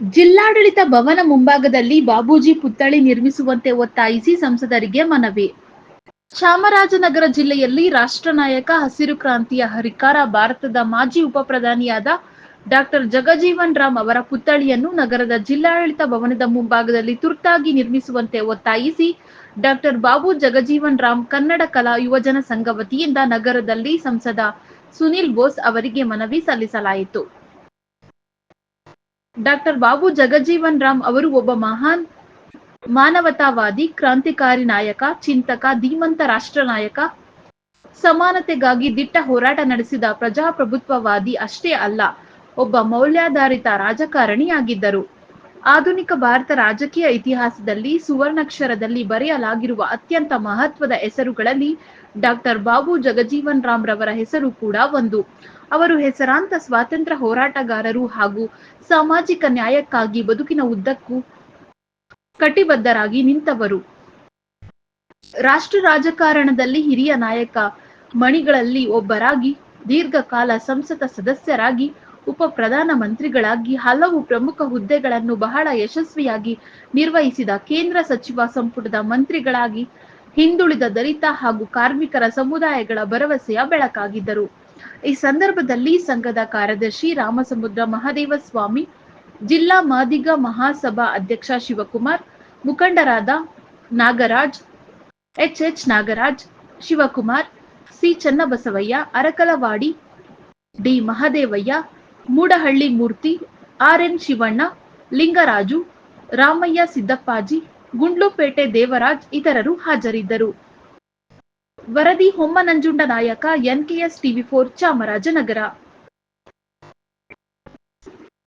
ಜಿಲ್ಲಾಡಳಿತ ಭವನ ಮುಂಭಾಗದಲ್ಲಿ ಬಾಬೂಜಿ ಪುತ್ಥಳಿ ನಿರ್ಮಿಸುವಂತೆ ಒತ್ತಾಯಿಸಿ ಸಂಸದರಿಗೆ ಮನವಿ. ಚಾಮರಾಜನಗರ ಜಿಲ್ಲೆಯಲ್ಲಿ ರಾಷ್ಟ್ರ ನಾಯಕ ಹಸಿರು ಕ್ರಾಂತಿಯ ಹರಿಕಾರ ಭಾರತದ ಮಾಜಿ ಉಪ ಪ್ರಧಾನಿಯಾದ ಡಾಕ್ಟರ್ ಜಗಜೀವನ್ ರಾಮ್ ಅವರ ಪುತ್ಥಳಿಯನ್ನು ನಗರದ ಜಿಲ್ಲಾಡಳಿತ ಭವನದ ಮುಂಭಾಗದಲ್ಲಿ ತುರ್ತಾಗಿ ನಿರ್ಮಿಸುವಂತೆ ಒತ್ತಾಯಿಸಿ ಡಾಕ್ಟರ್ ಬಾಬು ಜಗಜೀವನ್ ರಾಮ್ ಕನ್ನಡ ಕಲಾ ಯುವಜನ ಸಂಘ ವತಿಯಿಂದ ನಗರದಲ್ಲಿ ಸಂಸದ ಸುನಿಲ್ ಬೋಸ್ ಅವರಿಗೆ ಮನವಿ ಸಲ್ಲಿಸಲಾಯಿತು. ಡಾಕ್ಟರ್ ಬಾಬು ಜಗಜೀವನ್ ರಾಮ್ ಅವರು ಒಬ್ಬ ಮಹಾನ್ ಮಾನವತಾವಾದಿ, ಕ್ರಾಂತಿಕಾರಿ ನಾಯಕ, ಚಿಂತಕ, ಧೀಮಂತ ರಾಷ್ಟ್ರ ನಾಯಕ. ಸಮಾನತೆಗಾಗಿ ದಿಟ್ಟ ಹೋರಾಟ ನಡೆಸಿದ ಪ್ರಜಾಪ್ರಭುತ್ವವಾದಿ ಅಷ್ಟೇ ಅಲ್ಲ, ಒಬ್ಬ ಮೌಲ್ಯಾಧಾರಿತ ರಾಜಕಾರಣಿಯಾಗಿದ್ದರು. ಆಧುನಿಕ ಭಾರತ ರಾಜಕೀಯ ಇತಿಹಾಸದಲ್ಲಿ ಸುವರ್ಣಾಕ್ಷರದಲ್ಲಿ ಬರೆಯಲಾಗಿರುವ ಅತ್ಯಂತ ಮಹತ್ವದ ಹೆಸರುಗಳಲ್ಲಿ ಡಾಕ್ಟರ್ ಬಾಬು ಜಗಜೀವನ್ ರಾಮ್ ರವರ ಹೆಸರು ಕೂಡ ಒಂದು. ಅವರು ಹೆಸರಾಂತ ಸ್ವಾತಂತ್ರ್ಯ ಹೋರಾಟಗಾರರು ಹಾಗೂ ಸಾಮಾಜಿಕ ನ್ಯಾಯಕ್ಕಾಗಿ ಬದುಕಿನ ಉದ್ದಕ್ಕೂ ಕಟಿಬದ್ಧರಾಗಿ ನಿಂತವರು. ರಾಷ್ಟ್ರ ರಾಜಕಾರಣದಲ್ಲಿ ಹಿರಿಯ ನಾಯಕ ಮಣಿಗಳಲ್ಲಿ ಒಬ್ಬರಾಗಿ, ದೀರ್ಘಕಾಲ ಸಂಸದ ಸದಸ್ಯರಾಗಿ ಉಪ ಪ್ರಧಾನ ಮಂತ್ರಿಗಳಾಗಿ ಹಲವು ಪ್ರಮುಖ ಹುದ್ದೆಗಳನ್ನು ಬಹಳ ಯಶಸ್ವಿಯಾಗಿ ನಿರ್ವಹಿಸಿದ ಕೇಂದ್ರ ಸಚಿವ ಸಂಪುಟದ ಮಂತ್ರಿಗಳಾಗಿ ಹಿಂದುಳಿದ ದಲಿತ ಹಾಗೂ ಕಾರ್ಮಿಕರ ಸಮುದಾಯಗಳ ಭರವಸೆಯ ಬೆಳಕಾಗಿದ್ದರು. ಈ ಸಂದರ್ಭದಲ್ಲಿ ಸಂಘದ ಕಾರ್ಯದರ್ಶಿ ರಾಮಸಮುದ್ರ ಮಹಾದೇವ ಸ್ವಾಮಿ, ಜಿಲ್ಲಾ ಮಾದಿಗ ಮಹಾಸಭಾ ಅಧ್ಯಕ್ಷ ಶಿವಕುಮಾರ್, ಮುಖಂಡರಾದ Nagaraj H H Nagaraj, Shivakumar, C Channabasavaiah, Arakalavadi D Mahadevaiah Moodahalli Murthy, R N Shivanna, Lingaraju, Ramaiah Siddappaji, Gundlupete Devaraj ಇತರರು ಹಾಜರಿದ್ದರು. ವರದಿ ಹೊಮ್ಮನಂಜುಂಡ ನಾಯಕ ಎನ್ಕೆಎಸ್ ಟಿವಿ ಫೋರ್ ಚಾಮರಾಜನಗರ.